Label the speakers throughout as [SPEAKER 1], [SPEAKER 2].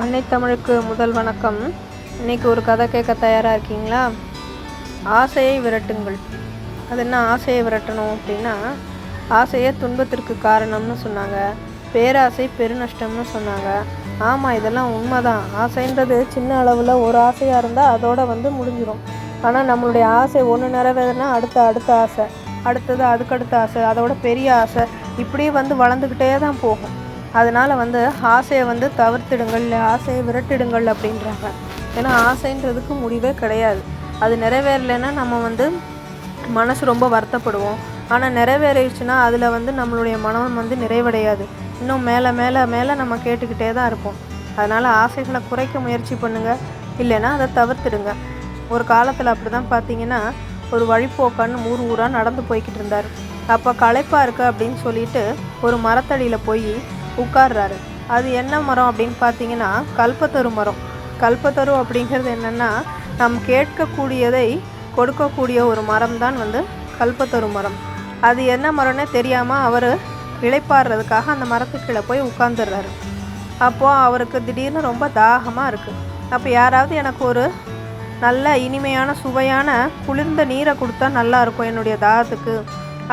[SPEAKER 1] அன்னை தமிழுக்கு முதல் வணக்கம். இன்னைக்கு ஒரு கதை கேட்க தயாராக இருக்கீங்களா? ஆசையை விரட்டுங்கள். அது என்ன ஆசையை விரட்டணும் அப்படின்னா ஆசையே துன்பத்திற்கு காரணம்னு சொன்னாங்க. பேராசை பெருநஷ்டம்னு சொன்னாங்க. ஆமாம் இதெல்லாம் உண்மைதான். ஆசைன்றது சின்ன அளவில் ஒரு ஆசையாக இருந்தால் அதோட வந்து முடிஞ்சிடும் ஆனால் நம்மளுடைய ஆசை ஒன்று நிறைவேறினா அடுத்த அடுத்த ஆசை. அடுத்தது அதுக்கடுத்த ஆசை. அதோட பெரிய ஆசை. இப்படியே வந்து வளர்ந்துக்கிட்டே தான் போகும். அதனால் வந்து ஆசையை வந்து தவிர்த்திடுங்கள் இல்லை ஆசையை விரட்டிடுங்கள் அப்படின்றாங்க. ஏன்னா ஆசைன்றதுக்கு முடிவே கிடையாது. அது நிறைவேறலைன்னா நம்ம வந்து மனசு ரொம்ப வருத்தப்படுவோம். ஆனால் நிறைவேறிடுச்சுன்னா அதில் வந்து நம்மளுடைய மனம் வந்து நிறைவடையாது. இன்னும் மேலே மேலே மேலே நம்ம கேட்டுக்கிட்டே தான் இருப்போம். அதனால் ஆசைகளை குறைக்க முயற்சி பண்ணுங்கள் இல்லைன்னா அதை தவிர்த்துடுங்க. ஒரு காலத்தில் அப்படி தான் பார்த்தீங்கன்னா ஒரு வழிப்போக்கான்னு ஊர் ஊராக நடந்து போய்கிட்டு இருந்தார். அப்போ களைப்பாக இருக்குது அப்படின்னு சொல்லிட்டு ஒரு மரத்தடியில் போய் உட்கார்றாரு. அது என்ன மரம் அப்படின்னு பார்த்தீங்கன்னா கல்பத்தரு மரம். கல்பத்தரு அப்படிங்கிறது என்னென்னா நம் கேட்கக்கூடியதை கொடுக்கக்கூடிய ஒரு மரம் தான் வந்து கல்பத்தரு மரம். அது என்ன மரம்னே தெரியாமல் அவர் இளைப்பாடுறதுக்காக அந்த மரத்துக்கீழே போய் உட்காந்துடுறாரு அப்போது அவருக்கு திடீர்னு ரொம்ப தாகமாக இருக்குது அப்போ யாராவது எனக்கு ஒரு நல்ல இனிமையான சுவையான குளிர்ந்த நீரை கொடுத்தா நல்லா இருக்கும் என்னுடைய தாகத்துக்கு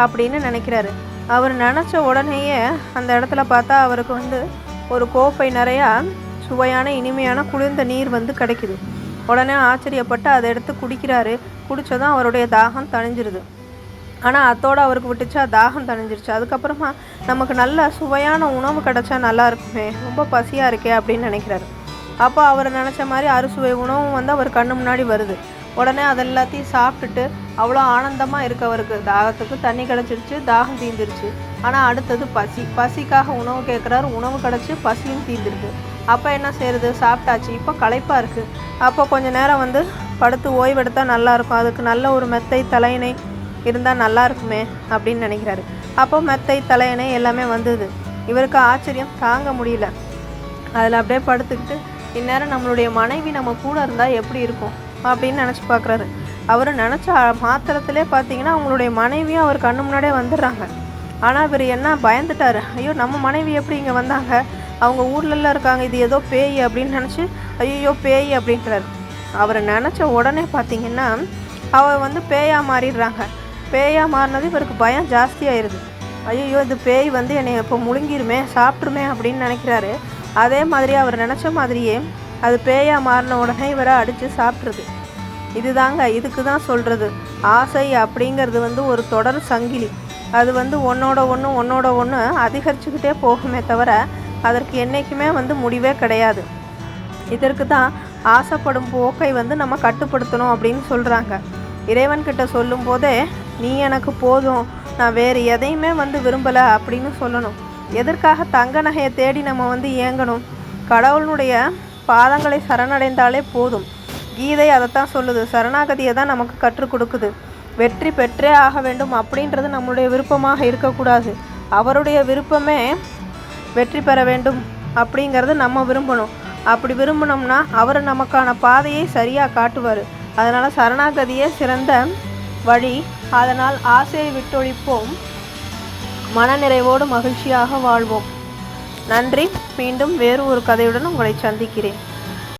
[SPEAKER 1] அப்படின்னு நினைக்கிறாரு. அவர் நினச்ச உடனேயே அந்த இடத்துல பார்த்தா அவருக்கு வந்து ஒரு கோப்பை நிறையா சுவையான இனிமையான குளிர்ந்த நீர் வந்து கிடைக்குது. உடனே ஆச்சரியப்பட்டு அதை எடுத்து குடிக்கிறாரு. குடித்ததும் அவருடைய தாகம் தணிஞ்சிருது. ஆனால் அத்தோடு அவருக்கு விட்டுச்சா. தாகம் தணிஞ்சிருச்சு. அதுக்கப்புறமா நமக்கு நல்ல சுவையான உணவு கிடச்சா நல்லா இருக்குமே. ரொம்ப பசியாக இருக்கே அப்படின்னு நினைக்கிறாரு. அப்போ அவர் நினச்ச மாதிரி அறுசுவை உணவும் வந்து அவர் கண்ணு முன்னாடி வருது. உடனே அதெல்லாத்தையும் சாப்பிட்டுட்டு அவ்வளோ ஆனந்தமாக இருக்கவருக்கு தாகத்துக்கு தண்ணி கிடச்சிருச்சு தாகம் தீந்துருச்சு. ஆனால் அடுத்தது பசி. பசிக்காக உணவு கேட்குறாரு உணவு கிடச்சி பசியும் தீந்துருக்கு அப்போ என்ன செய்கிறது சாப்பிட்டாச்சு. இப்போ களைப்பாக இருக்குது அப்போ கொஞ்ச நேரம் வந்து படுத்து ஓய்வெடுத்தால் நல்லாயிருக்கும் அதுக்கு நல்ல ஒரு மெத்தை தலையணை இருந்தால் நல்லா இருக்குமே அப்படின்னு நினைக்கிறாரு. அப்போ மெத்தை தலையணை எல்லாமே வந்தது. இவருக்கு ஆச்சரியம். தாங்க முடியல. அதில் அப்படியே படுத்துக்கிட்டு இந்நேரம் நம்மளுடைய மனைவி நம்ம கூட இருந்தால் எப்படி இருக்கும்? அப்படின்னு நினச்சி பார்க்குறாரு. அவர் நினச்ச மாத்திரத்திலே பார்த்தீங்கன்னா அவங்களுடைய மனைவியும் அவர் கண்ணு முன்னாடியே வந்துடுறாங்க. ஆனால் இவர் என்ன பயந்துட்டாரு? ஐயோ நம்ம மனைவி எப்படி இங்கே வந்தாங்க? அவங்க ஊர்லெல்லாம் இருக்காங்க இது ஏதோ பேய் அப்படின்னு நினச்சி ஐயோ பேய் அப்படின்றாரு. அவரை நினச்ச உடனே பார்த்தீங்கன்னா அவர் வந்து பேயாக மாறிடுறாங்க. பேயாக மாறினது இவருக்கு பயம் ஜாஸ்தியாயிருது ஐயோ இந்த பேய் வந்து என்னை இப்போ முழுங்கிருமே சாப்பிட்ருமே அப்படின்னு நினைக்கிறாரு. அதே மாதிரி அவர் நினச்ச மாதிரியே அது பேயாக மாறின உடனே இவரை அடித்து சாப்பிட்ருது இதுதாங்க இதுக்கு தான் சொல்கிறது ஆசை அப்படிங்கிறது வந்து ஒரு தொடர் சங்கிலி. அது வந்து ஒன்றோட ஒன்று ஒன்றோட ஒன்று அதிகரிச்சுக்கிட்டே போகுமே தவிர அதற்கு என்றைக்குமே வந்து முடிவே கிடையாது. இதற்கு தான் ஆசைப்படும் போக்கை வந்து நம்ம கட்டுப்படுத்தணும் அப்படின்னு சொல்கிறாங்க இறைவன்கிட்ட சொல்லும் போதே நீ எனக்கு போதும். நான் வேறு எதையுமே வந்து விரும்பலை அப்படின்னு சொல்லணும். எதற்காக தங்க நகையை தேடி நம்ம வந்து இயங்கணும்? கடவுளுடைய பாதங்களை சரணடைந்தாலே போதும். கீதை அதைத்தான் சொல்லுது. சரணாகதியை தான் நமக்கு கற்றுக் கொடுக்குது. வெற்றி பெற்றே ஆக வேண்டும் அப்படின்றது நம்மளுடைய விருப்பமாக இருக்கக்கூடாது. அவருடைய விருப்பமே வெற்றி பெற வேண்டும் அப்படிங்கிறது நம்ம விரும்பணும். அப்படி விரும்பினோம்னா அவர் நமக்கான பாதையை சரியாக காட்டுவார். அதனால் சரணாகதியே சிறந்த வழி. அதனால் ஆசையை விட்டொழிப்போம். மனநிறைவோடு மகிழ்ச்சியாக வாழ்வோம். நன்றி. மீண்டும் வேறு ஒரு கதையுடன் உங்களை சந்திக்கிறேன்.